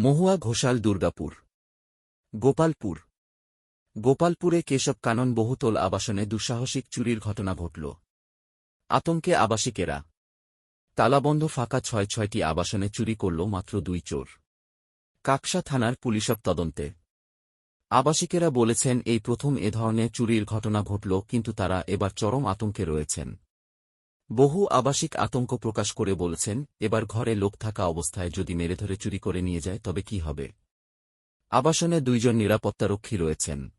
মহুয়া ঘোষাল দুর্গাপুর। গোপালপুর। গোপালপুরে কেশব কানন বহুতল আবাসনে দুঃসাহসিক চুরির ঘটনা ঘটল। আতঙ্কে আবাসিকেরা। তালাবন্ধ ফাঁকা ছয় ছয়টি আবাসনে চুরি করল মাত্র দুই চোর। কাকসা থানার পুলিশক তদন্তে। আবাসিকেরা বলেছেন, এই প্রথম এ ধরনের চুরির ঘটনা ঘটল, কিন্তু তারা এবার চরম আতঙ্কে রয়েছেন। বহু আবাসিক আতঙ্ক প্রকাশ করে বলেছেন, এবার ঘরে লোক থাকা অবস্থায় যদি মেরে ধরে চুরি করে নিয়ে যায়, তবে কি হবে? আবাসনে দুইজন নিরাপত্তারক্ষী রয়েছেন।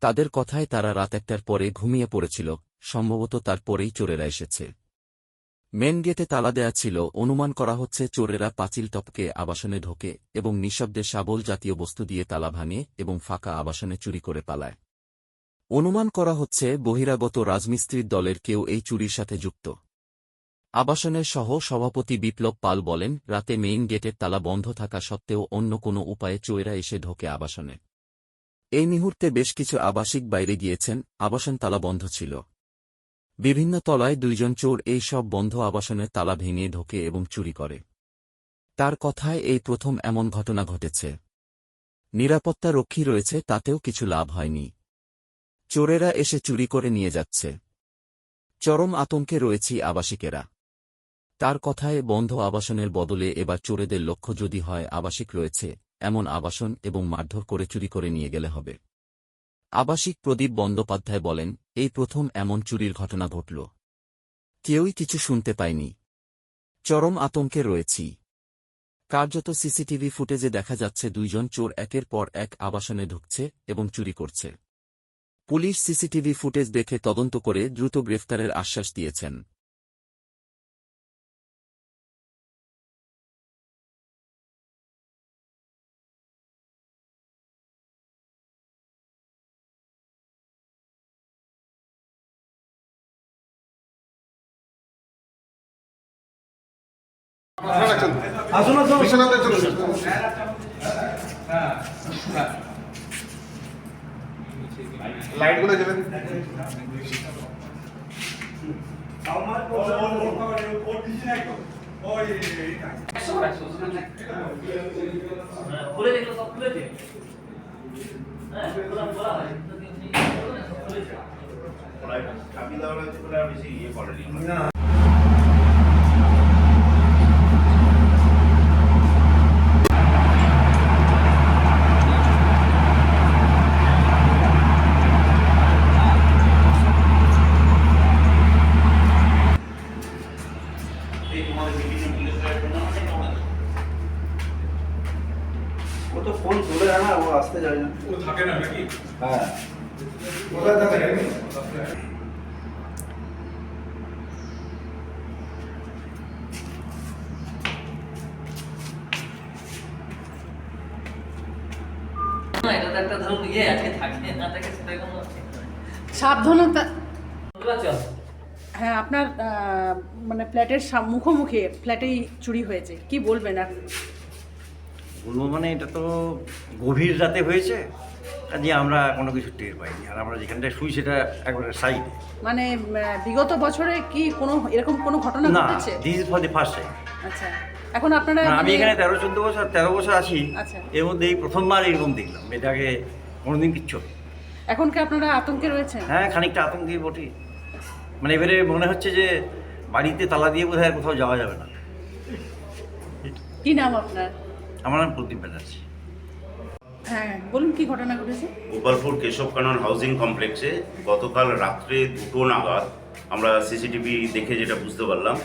তাদের কথায় তারা রাত একটার পরে ঘুমিয়ে পড়েছিল, সম্ভবত তারপরেই চোরেরা এসেছে। মেন গেটে তালা দেয়া ছিল, অনুমান করা হচ্ছে চোরেরা পাঁচিল টপকে আবাসনে ঢোকে এবং নিঃশব্দে শাবল জাতীয় বস্তু দিয়ে তালা ভাঙে এবং ফাঁকা আবাসনে চুরি করে পালায়। অনুমান করা হচ্ছে বহিরাগত রাজমিস্ত্রির দলের কেউ এই চুরির সাথে যুক্ত। আবাসনের সহ সভাপতি বিপ্লব পাল বলেন, রাতে মেইন গেটের তালা বন্ধ থাকা সত্ত্বেও অন্য কোনো উপায়ে চোরেরা এসে ঢোকে আবাসনে। এই মুহূর্তে বেশ কিছু আবাসিক বাইরে গিয়েছেন, আবাসন তালা বন্ধ ছিল। বিভিন্ন তলায় দুইজন চোর এই সব বন্ধ আবাসনের তালা ভেঙে ঢোকে এবং চুরি করে। তার কথায় এই প্রথম এমন ঘটনা ঘটেছে। নিরাপত্তা রক্ষী রয়েছে, তাতেও কিছু লাভ হয়নি। চোরেরা এসে চুরি করে নিয়ে যাচ্ছে। চরম আতঙ্কে রয়েছি আবাসিকেরা। তার কথায় বন্ধ আবাসনের বদলে এবার চোরেদের লক্ষ্য যদি হয়, আবাসিক রয়েছে, এমন আবাসন এবং মারধর করে চুরি করে নিয়ে গেলে হবে। আবাসিক প্রদীপ বন্দ্যোপাধ্যায় বলেন, এই প্রথম এমন চুরির ঘটনা ঘটল। কেউই কিছু শুনতে পায়নি। চরম আতঙ্কে রয়েছি। কার্যত সিসিটিভি ফুটেজে দেখা যাচ্ছে দুইজন চোর একের পর এক আবাসনে ঢুকছে এবং চুরি করছে। পুলিশ সিসিটিভি ফুটেজ দেখে তদন্ত করে দ্রুত গ্রেফতারের আশ্বাস দিয়েছেন। আসুন আসুন। বিশ্বনাথের চলুন। লাইটগুলো জ্বেলে দিন। খুলে দেখল সব হ্যাঁ খোলা খোলা হয়। চাবি দেওয়া হয়েছে বেশি ইয়ে করেনি। এই তোমাদের বিভিন্ন পুলিশের জন্য অনেক অনেক ও তো ফোন তুলে না ও আসতে যায় না। ও থাকে না নাকি? হ্যাঁ। কোথায় থাকে ইয়ে সাবধানতা। হ্যাঁ আপনার আহ, মানে ফ্ল্যাটের মুখোমুখি ফ্ল্যাটেই চুরি হয়েছে। কি বলবেন আর? বলব মানে এটা তো গভীর রাতে হয়েছে কাজে আমরা কোনো কিছু টের পাইনি। আর আমরা যেখানটায় শুই সেটা একবারে সাইডে মানে বিগত বছরে কি কোনো এরকম কোনো ঘটনা না ঘটেছে? This is for the first time আচ্ছা এখন আপনারা আমি মানে- এখানে তেরো চোদ্দ বছর তেরো বছর আছি আচ্ছা। এর মধ্যে এই প্রথমবার এরকম দেখলাম। এটাকে কোনোদিন কিচ্ছু এখন কি আপনারা আতঙ্কে রয়েছেন? হ্যাঁ খানিকটা আতঙ্কে বটে। মানে এবারে মনে হচ্ছে যে বাড়িতে তালা দিয়ে বোধহয় কোথাও যাওয়া যাবে না। কি নাম আপনার? আমার নাম প্রদীপ ব্যানার্জি। হ্যাঁ বলুন কি ঘটনা ঘটেছে? গোপালপুর কেশব কানন হাউজিং কমপ্লেক্সে গতকাল রাত্রে দুটো নাগাদ আমরা সিসিটিভি দেখে যেটা বুঝতে পারলাম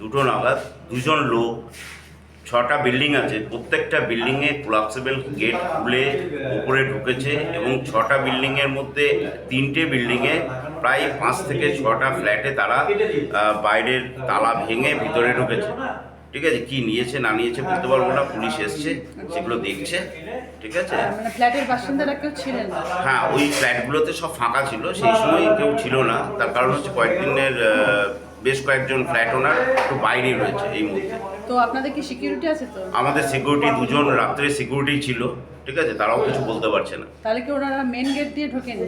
দুটো নাগাদ দুজন লোক ছটা বিল্ডিং আছে প্রত্যেকটা বিল্ডিংয়ে কোলাপসেবল গেট খুলে উপরে ঢুকেছে এবং ছটা বিল্ডিংয়ের মধ্যে তিনটে বিল্ডিংয়ে প্রায় পাঁচ থেকে ছটা ফ্ল্যাটে তারা বাইরের তালা ভেঙে ভিতরে ঢুকেছে। ঠিক আছে? কি নিয়েছে না নিয়েছে বুঝতে পারব না পুলিশ এসছে সেগুলো দেখছে ঠিক আছে? মানে ফ্ল্যাটের বাসিন্দারা কেউ ছিলেন না। হ্যাঁ ওই ফ্ল্যাটগুলোতে সব ফাঁকা ছিল সেই সময় কেউ ছিল না। তার কারণ হচ্ছে কয়েকদিনের বেশ কয়েকজন ফ্ল্যাট ওনার একটু বাইরে রয়েছে এই মুহূর্তে। তো আপনাদের কি সিকিউরিটি আছে তো? আমাদের সিকিউরিটি দুজন রাত্রে সিকিউরিটি ছিল ঠিক আছে? তারাও কিছু বলতে পারছে না। তাহলে কি ওনারা মেন গেট দিয়ে ঢোকেন?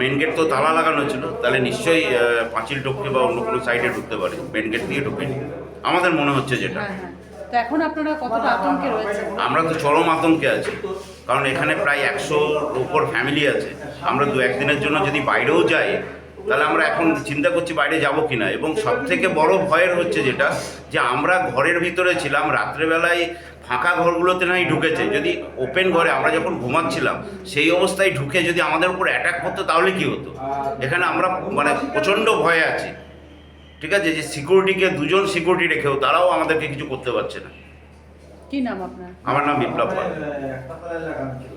মেন গেট তো তালা লাগানো ছিল তাহলে নিশ্চয়ই পাঁচিল টপকে বা অন্য কোনো সাইডে ঢুকতে পারে মেন গেট দিয়ে ঢুকেনি। আমাদের মনে হচ্ছে যেটা। হ্যাঁ হ্যাঁ। তো এখন আপনারা কতটা আতঙ্কে রয়েছে আমরা তো চরম আতঙ্কে আছি কারণ এখানে প্রায় একশো উপর ফ্যামিলি আছে। আমরা দু একদিনের জন্য যদি বাইরেও যাই তাহলে আমরা এখন চিন্তা করছি বাইরে যাব কিনা। এবং সব থেকে বড় ভয়ের হচ্ছে যেটা যে আমরা ঘরের ভিতরে ছিলাম রাত্রেবেলায় ফাঁকা ঘরগুলোতে নাই ঢুকেছে। যদি ওপেন ঘরে আমরা যখন ঘুমাচ্ছিলাম সেই অবস্থায় ঢুকে যদি আমাদের উপর অ্যাটাক করতো তাহলে কি হতো? এখানে আমরা মানে প্রচণ্ড ভয়ে আছি। ঠিক আছে যে সিকিউরিটিকে দুজন সিকিউরিটি রেখেও তারাও আমাদেরকে কিছু করতে পারছে না। কি নাম আপনার? আমার নাম বিপ্লব পাল।